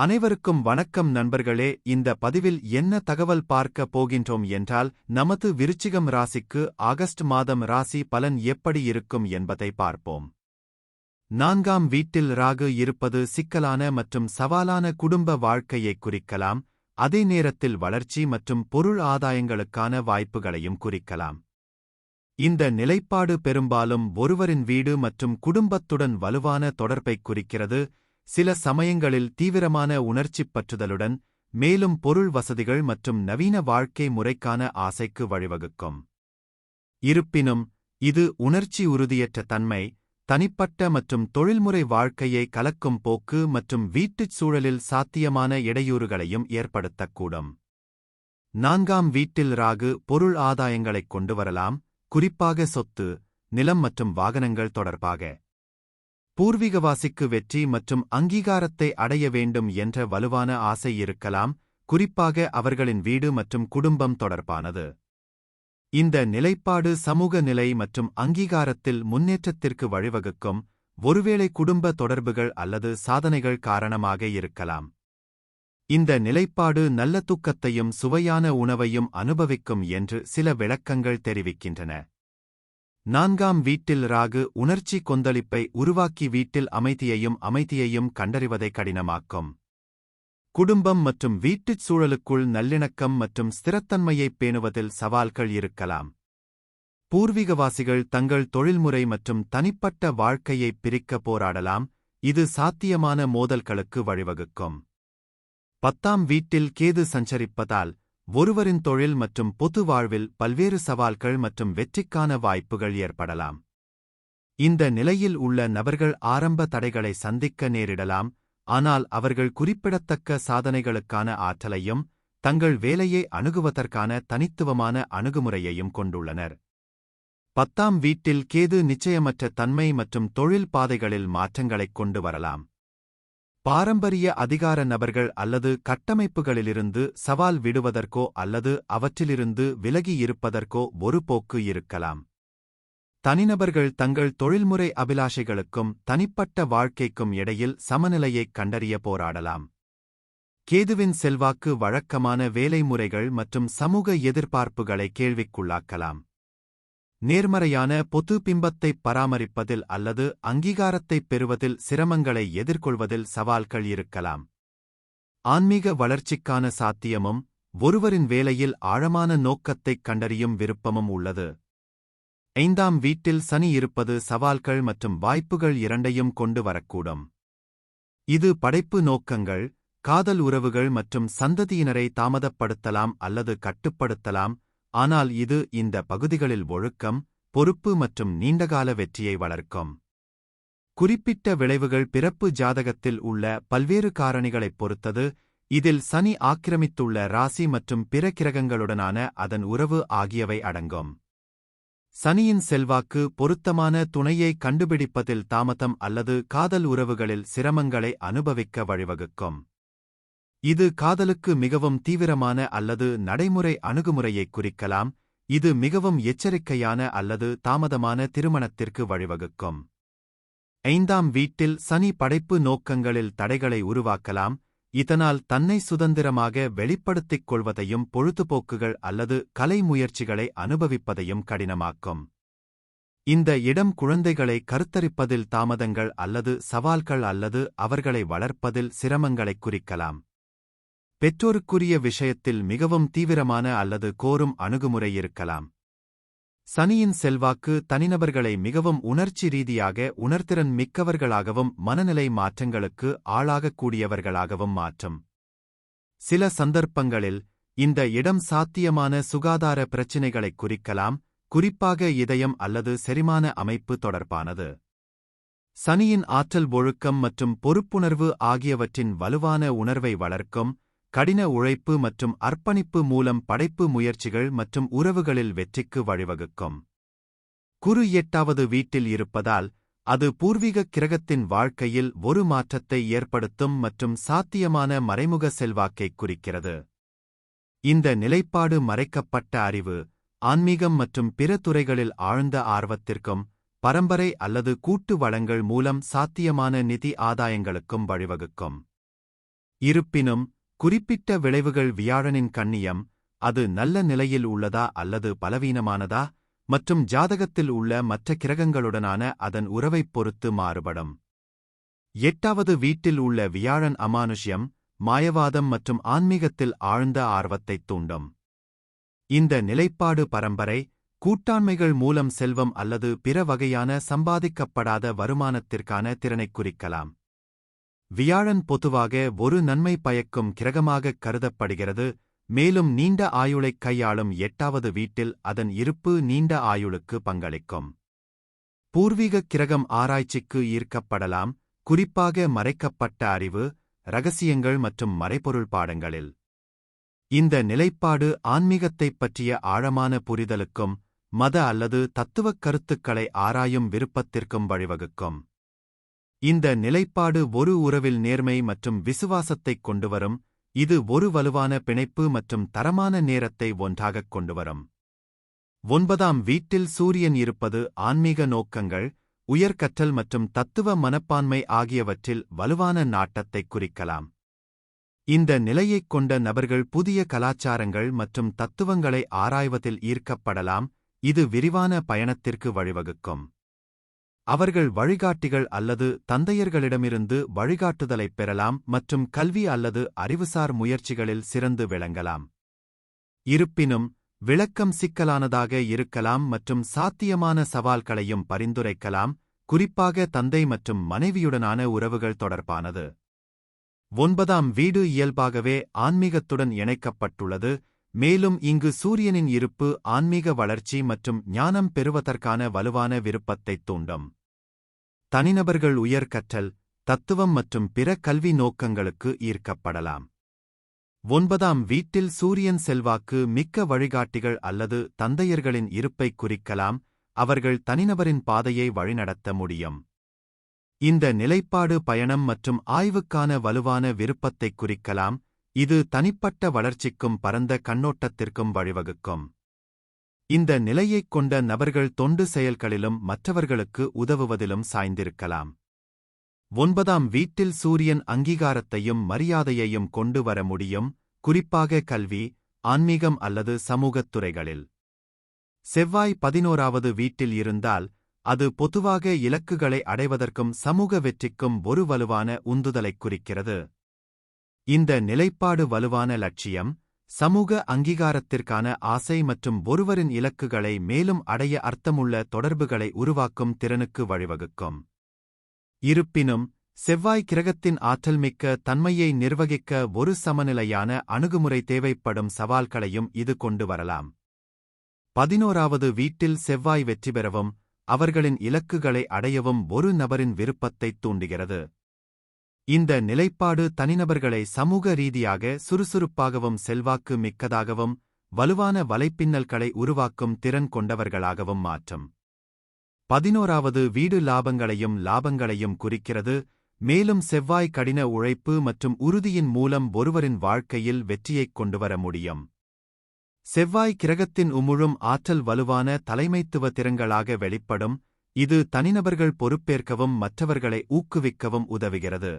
அனைவருக்கும் வணக்கம் நண்பர்களே. இந்த பதிவில் என்ன தகவல் பார்க்க போகின்றோம் என்றால் நமது விருச்சிகம் ராசிக்கு ஆகஸ்ட் மாதம் ராசி பலன் எப்படி இருக்கும் என்பதை பார்ப்போம். நான்காம் வீட்டில் ராகு இருப்பது சிக்கலான மற்றும் சவாலான குடும்ப வாழ்க்கையை குறிக்கலாம். அதே நேரத்தில் வளர்ச்சி மற்றும் பொருள் ஆதாயங்களுக்கான வாய்ப்புகளையும் குறிக்கலாம். இந்த நிலைப்பாடு பெரும்பாலும் ஒருவரின் வீடு மற்றும் குடும்பத்துடன் வலுவான தொடர்பைக் குறிக்கிறது. சில சமயங்களில் தீவிரமான உணர்ச்சிப் பற்றுதலுடன் மேலும் பொருள் வசதிகள் மற்றும் நவீன வாழ்க்கை முறைக்கான ஆசைக்கு வழிவகுக்கும். இருப்பினும் இது உணர்ச்சி உறுதியற்ற தன்மை தனிப்பட்ட மற்றும் தொழில்முறை வாழ்க்கையை கலக்கும் போக்கு மற்றும் வீட்டுச் சூழலில் சாத்தியமான இடையூறுகளையும் ஏற்படுத்தக்கூடும். நான்காம் வீட்டில் ராகு பொருள் ஆதாயங்களைக் கொண்டு வரலாம் குறிப்பாக சொத்து நிலம் மற்றும் வாகனங்கள் தொடர்பாக. பூர்வீகவாசிக்கு வெற்றி மற்றும் அங்கீகாரத்தை அடைய வேண்டும் என்ற வலுவான ஆசை இருக்கலாம் குறிப்பாக அவர்களின் வீடு மற்றும் குடும்பம் தொடர்பானது. இந்த நிலைப்பாடு சமூக நிலை மற்றும் அங்கீகாரத்தில் முன்னேற்றத்திற்கு வழிவகுக்கும் ஒருவேளை குடும்ப தொடர்புகள் அல்லது சாதனைகள் காரணமாக இருக்கலாம். இந்த நிலைப்பாடு நல்ல தூக்கத்தையும் சுவையான உணவையும் அனுபவிக்கும் என்று சில விளக்கங்கள் தெரிவிக்கின்றன. நான்காம் வீட்டில் ராகு உணர்ச்சி கொந்தளிப்பை உருவாக்கி வீட்டில் அமைதியையும் அமைதியையும் கண்டறிவதை கடினமாக்கும். குடும்பம் மற்றும் வீட்டுச் சூழலுக்குள் நல்லிணக்கம் மற்றும் ஸ்திரத்தன்மையைப் பேணுவதில் சவால்கள் இருக்கலாம். பூர்வீகவாசிகள் தங்கள் தொழில்முறை மற்றும் தனிப்பட்ட வாழ்க்கையைப் பிரிக்க போராடலாம் இது சாத்தியமான மோதல்களுக்கு வழிவகுக்கும். பத்தாம் வீட்டில் கேது சஞ்சரிப்பதால் ஒருவரின் தொழில் மற்றும் பொது வாழ்வில் பல்வேறு சவால்கள் மற்றும் வெற்றிக்கான வாய்ப்புகள் ஏற்படலாம். இந்த நிலையில் உள்ள நபர்கள் ஆரம்ப தடைகளை சந்திக்க நேரிடலாம் ஆனால் அவர்கள் குறிப்பிடத்தக்க சாதனைகளுக்கான ஆற்றலையும் தங்கள் வேலையை அணுகுவதற்கான தனித்துவமான அணுகுமுறையையும் கொண்டுள்ளனர். பத்தாம் வீட்டில் கேது நிச்சயமற்ற தன்மை மற்றும் தொழில் பாதைகளில் மாற்றங்களைக் கொண்டு வரலாம். பாரம்பரிய அதிகார நபர்கள் அல்லது கட்டமைப்புகளிலிருந்து சவால் விடுவதற்கோ அல்லது அவற்றிலிருந்து விலகி இருப்பதற்கோ ஒரு போக்கு இருக்கலாம். தனிநபர்கள் தங்கள் தொழில்முறை அபிலாஷைகளுக்கும் தனிப்பட்ட வாழ்க்கைக்கும் இடையில் சமநிலையைக் கண்டறிய போராடலாம். கேதுவின் செல்வாக்கு வழக்கமான வேலைமுறைகள் மற்றும் சமூக எதிர்பார்ப்புகளை கேள்விக்குள்ளாக்கலாம். நேர்மறையான பொது பிம்பத்தைப் பராமரிப்பதில் அல்லது அங்கீகாரத்தைப் பெறுவதில் சிரமங்களை எதிர்கொள்வதில் சவால்கள் இருக்கலாம். ஆன்மீக வளர்ச்சிக்கான சாத்தியமும் ஒருவரின் வேலையில் ஆழமான நோக்கத்தைக் கண்டறியும் விருப்பமும் உள்ளது. ஐந்தாம் வீட்டில் சனி இருப்பது சவால்கள் மற்றும் வாய்ப்புகள் இரண்டையும் கொண்டு வரக்கூடும். இது படைப்பு நோக்கங்கள் காதல் உறவுகள் மற்றும் சந்ததியினரை தாமதப்படுத்தலாம் அல்லது கட்டுப்படுத்தலாம் ஆனால் இது இந்த பகுதிகளில் ஒழுக்கம் பொறுப்பு மற்றும் நீண்டகால வெற்றியை வளர்க்கும். குறிப்பிட்ட விளைவுகள் பிறப்பு ஜாதகத்தில் உள்ள பல்வேறு காரணிகளைப் பொறுத்தது இதில் சனி ஆக்கிரமித்துள்ள ராசி மற்றும் பிற கிரகங்களுடனான அதன் உறவு ஆகியவை அடங்கும். சனியின் செல்வாக்கு பொருத்தமான துணையை கண்டுபிடிப்பதில் தாமதம் அல்லது காதல் உறவுகளில் சிரமங்களை அனுபவிக்க வழிவகுக்கும். இது காதலுக்கு மிகவும் தீவிரமான அல்லது நடைமுறை அணுகுமுறையைக் குறிக்கலாம். இது மிகவும் எச்சரிக்கையான அல்லது தாமதமான திருமணத்திற்கு வழிவகுக்கும். ஐந்தாம் வீட்டில் சனி படைப்பு நோக்கங்களில் தடைகளை உருவாக்கலாம். இதனால் தன்னை சுதந்திரமாக வெளிப்படுத்திக் கொள்வதையும் பொழுதுபோக்குகள் அல்லது கலை முயற்சிகளை அனுபவிப்பதையும் கடினமாக்கும். இந்த இடம் குழந்தைகளை கருத்தரிப்பதில் தாமதங்கள் அல்லது சவால்கள் அல்லது அவர்களை வளர்ப்பதில் சிரமங்களைக் குறிக்கலாம். பெற்றோருக்குரிய விஷயத்தில் மிகவும் தீவிரமான அல்லது கோரும் அணுகுமுறை இருக்கலாம். சனியின் செல்வாக்கு தனிநபர்களை மிகவும் உணர்ச்சி ரீதியாக உணர்திறன் மிக்கவர்களாகவும் மனநிலை மாற்றங்களுக்கு ஆளாகக்கூடியவர்களாகவும் மாற்றும். சில சந்தர்ப்பங்களில் இந்த இடம் சாத்தியமான சுகாதார பிரச்சினைகளைக் குறிக்கலாம் குறிப்பாக இதயம் அல்லது செரிமான அமைப்பு தொடர்பானது. சனியின் ஆற்றல் ஒழுக்கம் மற்றும் பொறுப்புணர்வு ஆகியவற்றின் வலுவான உணர்வை வளர்க்கும் கடின உழைப்பு மற்றும் அர்ப்பணிப்பு மூலம் படைப்பு முயற்சிகள் மற்றும் உறவுகளில் வெற்றிக்கு வழிவகுக்கும். குரு எட்டாவது வீட்டில் இருப்பதால் அது பூர்வீக கிரகத்தின் வாழ்க்கையில் ஒரு மாற்றத்தை ஏற்படுத்தும் மற்றும் சாத்தியமான மறைமுக செல்வாக்கைக் குறிக்கிறது. இந்த நிலைப்பாடு மறைக்கப்பட்ட அறிவு ஆன்மீகம் மற்றும் பிற துறைகளில் ஆழ்ந்த ஆர்வத்திற்கும் பரம்பரை அல்லது கூட்டு வளங்கள் மூலம் சாத்தியமான நிதி ஆதாயங்களுக்கும் வழிவகுக்கும். இருப்பினும் குறிப்பிட்ட விளைவுகள் வியாழனின் கண்ணியம் அது நல்ல நிலையில் உள்ளதா அல்லது பலவீனமானதா? மற்றும் ஜாதகத்தில் உள்ள மற்ற கிரகங்களுடனான அதன் உறவைப் பொறுத்து மாறுபடும். எட்டாவது வீட்டில் உள்ள வியாழன் அமானுஷ்யம் மாயவாதம் மற்றும் ஆன்மீகத்தில் ஆழ்ந்த ஆர்வத்தைத் தூண்டும். இந்த நிலைப்பாடு பரம்பரை கூட்டாண்மைகள் மூலம் செல்வம் அல்லது பிற வகையான சம்பாதிக்கப்படாத வருமானத்திற்கான திறனைக் குறிக்கலாம். வியாழன் பொதுவாக ஒரு நன்மை பயக்கும் கிரகமாகக் கருதப்படுகிறது மேலும் நீண்ட ஆயுளைக் கையாளும் எட்டாவது வீட்டில் அதன் இருப்பு நீண்ட ஆயுளுக்கு பங்களிக்கும். பூர்வீகக் கிரகம் ஆராய்ச்சிக்கு ஈர்க்கப்படலாம் குறிப்பாக மறைக்கப்பட்ட அறிவு ரகசியங்கள் மற்றும் மறைபொருள் பாடங்களில். இந்த நிலைப்பாடு ஆன்மீகத்தைப் பற்றிய ஆழமான புரிதலுக்கும் மத அல்லது தத்துவக் கருத்துக்களை ஆராயும் விருப்பத்திற்கும் வழிவகுக்கும். இந்த நிலைப்பாடு ஒரு உறவில் நேர்மை மற்றும் விசுவாசத்தைக் கொண்டுவரும் இது ஒரு வலுவான பிணைப்பு மற்றும் தரமான நேரத்தை ஒன்றாகக் கொண்டுவரும். ஒன்பதாம் வீட்டில் சூரியன் இருப்பது ஆன்மீக நோக்கங்கள் உயர்கற்றல் மற்றும் தத்துவ மனப்பான்மை ஆகியவற்றில் வலுவான நாட்டத்தைக் குறிக்கலாம். இந்த நிலையைக் கொண்ட நபர்கள் புதிய கலாச்சாரங்கள் மற்றும் தத்துவங்களை ஆராய்வதில் ஈர்க்கப்படலாம் இது விரிவான பயணத்திற்கு வழிவகுக்கும். அவர்கள் வழிகாட்டிகள் அல்லது தந்தையர்களிடமிருந்து வழிகாட்டுதலைப் பெறலாம் மற்றும் கல்வி அல்லது அறிவுசார் முயற்சிகளில் சிறந்து விளங்கலாம். இருப்பினும் விளக்கம் சிக்கலானதாக இருக்கலாம் மற்றும் சாத்தியமான சவால்களையும் பரிந்துரைக்கலாம் குறிப்பாக தந்தை மற்றும் மனைவியுடனான உறவுகள் தொடர்பானது. ஒன்பதாம் வீடு இயல்பாகவே ஆன்மீகத்துடன் இணைக்கப்பட்டுள்ளது மேலும் இங்கு சூரியனின் இருப்பு ஆன்மீக வளர்ச்சி மற்றும் ஞானம் பெறுவதற்கான வலுவான விருப்பத்தைத் தூண்டும். தனிநபர்கள் உயர்கற்றல் தத்துவம் மற்றும் பிற கல்வி நோக்கங்களுக்கு ஈர்க்கப்படலாம். ஒன்பதாம் வீட்டில் சூரியன் செல்வாக்கு மிக்க வழிகாட்டிகள் அல்லது தந்தையர்களின் இருப்பைக் குறிக்கலாம் அவர்கள் தனிநபரின் பாதையை வழிநடத்த முடியும். இந்த நிலைப்பாடு பயணம் மற்றும் ஆய்வுக்கான வலுவான விருப்பத்தைக் குறிக்கலாம் இது தனிப்பட்ட வளர்ச்சிக்கும் பரந்த கண்ணோட்டத்திற்கும் வழிவகுக்கும். இந்த நிலையைக் கொண்ட நபர்கள் தொண்டு செயல்களிலும் மற்றவர்களுக்கு உதவுவதிலும் சாய்ந்திருக்கலாம். ஒன்பதாம் வீட்டில் சூரியன் அங்கீகாரத்தையும் மரியாதையையும் கொண்டு வர முடியும் குறிப்பாக கல்வி ஆன்மீகம் அல்லது சமூகத் துறைகளில். செவ்வாய் பதினோராவது வீட்டில் இருந்தால் அது பொதுவாக இலக்குகளை அடைவதற்கும் சமூக வெற்றிக்கும் ஒரு வலுவான உந்துதலைக் குறிக்கிறது. இந்த நிலைப்பாடு வலுவான லட்சியம் சமூக அங்கீகாரத்திற்கான ஆசை மற்றும் ஒருவரின் இலக்குகளை மேலும் அடைய அர்த்தமுள்ள தொடர்புகளை உருவாக்கும் திறனுக்கு வழிவகுக்கும். இருப்பினும் செவ்வாய் கிரகத்தின் ஆற்றல்மிக்க தன்மையை நிர்வகிக்க ஒரு சமநிலையான அணுகுமுறை தேவைப்படும் சவால்களையும் இது கொண்டு வரலாம். பதினோராவது வீட்டில் செவ்வாய் வெற்றி பெறவும் அவர்களின் இலக்குகளை அடையவும் ஒரு நபரின் விருப்பத்தைத் தூண்டுகிறது. இந்த நிலைப்பாடு தனிநபர்களை சமூக ரீதியாக சுறுசுறுப்பாகவும் செல்வாக்கு மிக்கதாகவும் வலுவான வலைப்பின்னல்களை உருவாக்கும் திறன் கொண்டவர்களாகவும் மாற்றும். பதினோராவது வீடு லாபங்களையும் லாபங்களையும் குறிக்கிறது. மேலும் செவ்வாய் கடின உழைப்பு மற்றும் உறுதியின் மூலம் ஒருவரின் வாழ்க்கையில் வெற்றியைக் கொண்டுவர முடியும். செவ்வாய் கிரகத்தின் உமுழும் ஆற்றல் வலுவான தலைமைத்துவ திறங்களாக வெளிப்படும். இது தனிநபர்கள் பொறுப்பேற்கவும் மற்றவர்களை ஊக்குவிக்கவும் உதவுகிறது.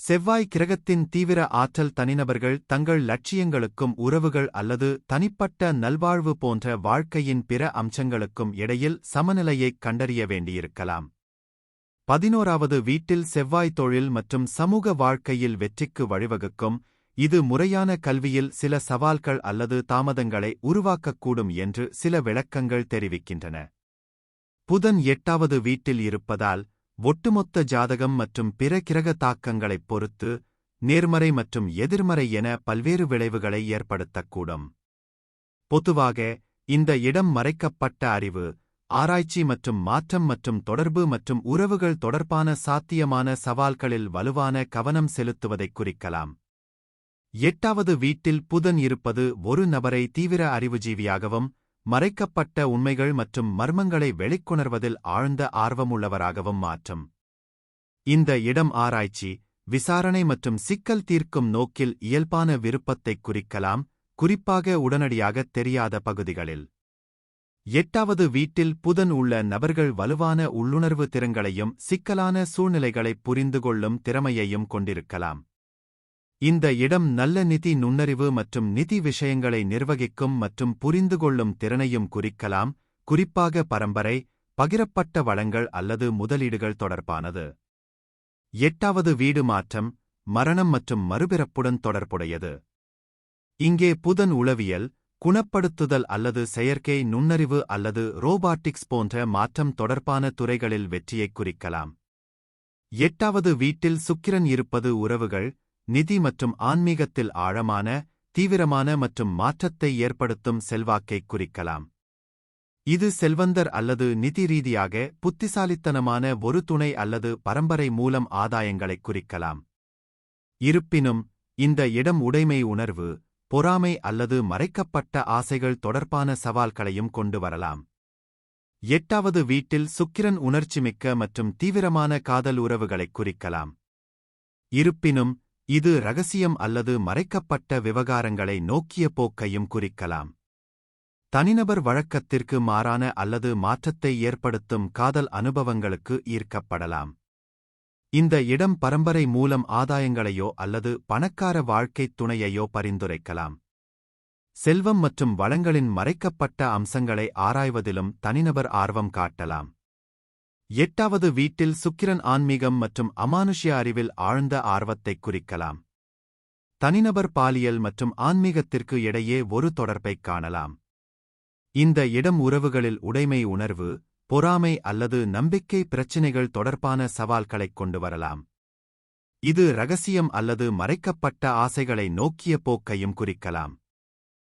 செவ்வாய் கிரகத்தின் தீவிர ஆற்றல் தனிநபர்கள் தங்கள் லட்சியங்களுக்கும் உறவுகள் அல்லது தனிப்பட்ட நல்வாழ்வு போன்ற வாழ்க்கையின் பிற அம்சங்களுக்கும் இடையில் சமநிலையைக் கண்டறிய வேண்டியிருக்கலாம். பதினோராவது வீட்டில் செவ்வாய் தொழில் மற்றும் சமூக வாழ்க்கையில் வெற்றிக்கு வழிவகுக்கும். இது முறையான கல்வியில் சில சவால்கள் அல்லது தாமதங்களை உருவாக்கக்கூடும் என்று சில விளக்கங்கள் தெரிவிக்கின்றன. புதன் எட்டாவது வீட்டில் இருப்பதால் ஒட்டுமொத்த ஜாதகம் மற்றும் பிற கிரக தாக்கங்களைப் பொறுத்து நேர்மறை மற்றும் எதிர்மறை என பல்வேறு விளைவுகளை ஏற்படுத்தக்கூடும். பொதுவாக இந்த இடம் மறைக்கப்பட்ட அறிவு ஆராய்ச்சி மற்றும் மாற்றம் மற்றும் தொடர்பு மற்றும் உறவுகள் தொடர்பான சாத்தியமான சவால்களில் வலுவான கவனம் செலுத்துவதைக் குறிக்கலாம். எட்டாவது வீட்டில் புதன் இருப்பது ஒரு நபரை தீவிர அறிவுஜீவியாகவும் மறைக்கப்பட்ட உண்மைகள் மற்றும் மர்மங்களை வெளிக்கொணர்வதில் ஆழ்ந்த ஆர்வமுள்ளவராகவும் மாற்றும். இந்த இடம் ஆராய்ச்சி விசாரணை மற்றும் சிக்கல் தீர்க்கும் நோக்கில் இயல்பான விருப்பத்தைக் குறிக்கலாம் குறிப்பாக உடனடியாகத் தெரியாத பகுதிகளில். எட்டாவது வீட்டில் புதன் உள்ள நபர்கள் வலுவான உள்ளுணர்வு திறன்களையும் சிக்கலான சூழ்நிலைகளைப் புரிந்து கொள்ளும் திறமையையும் கொண்டிருக்கலாம். இந்த இடம் நல்ல நிதி நுண்ணறிவு மற்றும் நிதி விஷயங்களை நிர்வகிக்கும் மற்றும் புரிந்துகொள்ளும் திறனையும் குறிக்கலாம் குறிப்பாக பரம்பரை பகிரப்பட்ட வளங்கள் அல்லது முதலீடுகள் தொடர்பானது. எட்டாவது வீடு மாற்றம் மரணம் மற்றும் மறுபிறப்புடன் தொடர்புடையது. இங்கே புதன் உளவியல் குணப்படுத்துதல் அல்லது செயற்கை நுண்ணறிவு அல்லது ரோபாட்டிக்ஸ் போன்ற மாற்றம் தொடர்பான துறைகளில் வெற்றியைக் குறிக்கலாம். எட்டாவது வீட்டில் சுக்கிரன் இருப்பது உறவுகள் நிதி மற்றும் ஆன்மீகத்தில் ஆழமான தீவிரமான மற்றும் மாற்றத்தை ஏற்படுத்தும் செல்வாக்கைக் குறிக்கலாம். இது செல்வந்தர் அல்லது நிதி ரீதியாக புத்திசாலித்தனமான ஒரு துணை அல்லது பரம்பரை மூலம் ஆதாயங்களைக் குறிக்கலாம். இருப்பினும் இந்த இடம் உடைமை உணர்வு பொறாமை அல்லது மறைக்கப்பட்ட ஆசைகள் தொடர்பான சவால்களையும் கொண்டு வரலாம். எட்டாவது வீட்டில் சுக்கிரன் உணர்ச்சிமிக்க மற்றும் தீவிரமான காதல் உறவுகளைக் குறிக்கலாம். இருப்பினும் இது ரகசியம் அல்லது மறைக்கப்பட்ட விவகாரங்களை நோக்கிய போக்கையும் குறிக்கலாம். தனிநபர் வழக்கத்திற்கு மாறான அல்லது மாற்றத்தை ஏற்படுத்தும் காதல் அனுபவங்களுக்கு ஈர்க்கப்படலாம். இந்த இடம் பரம்பரை மூலம் ஆதாயங்களையோ அல்லது பணக்கார வாழ்க்கைத் துணையையோ பரிந்துரைக்கலாம். செல்வம் மற்றும் வளங்களின் மறைக்கப்பட்ட அம்சங்களை ஆராய்வதிலும் தனிநபர் ஆர்வம் காட்டலாம். எட்டாவது வீட்டில் சுக்கிரன் ஆன்மீகம் மற்றும் அமானுஷ்ய அறிவில் ஆழ்ந்த ஆர்வத்தைக் குறிக்கலாம். தனிநபர் பாலியல் மற்றும் ஆன்மீகத்திற்கு இடையே ஒரு தொடர்பைக் காணலாம். இந்த இடம் உறவுகளில் உடைமை உணர்வு பொறாமை அல்லது நம்பிக்கை பிரச்சினைகள் தொடர்பான சவால்களைக் கொண்டு வரலாம். இது ரகசியம் அல்லது மறைக்கப்பட்ட ஆசைகளை நோக்கிய போக்கையும் குறிக்கலாம்.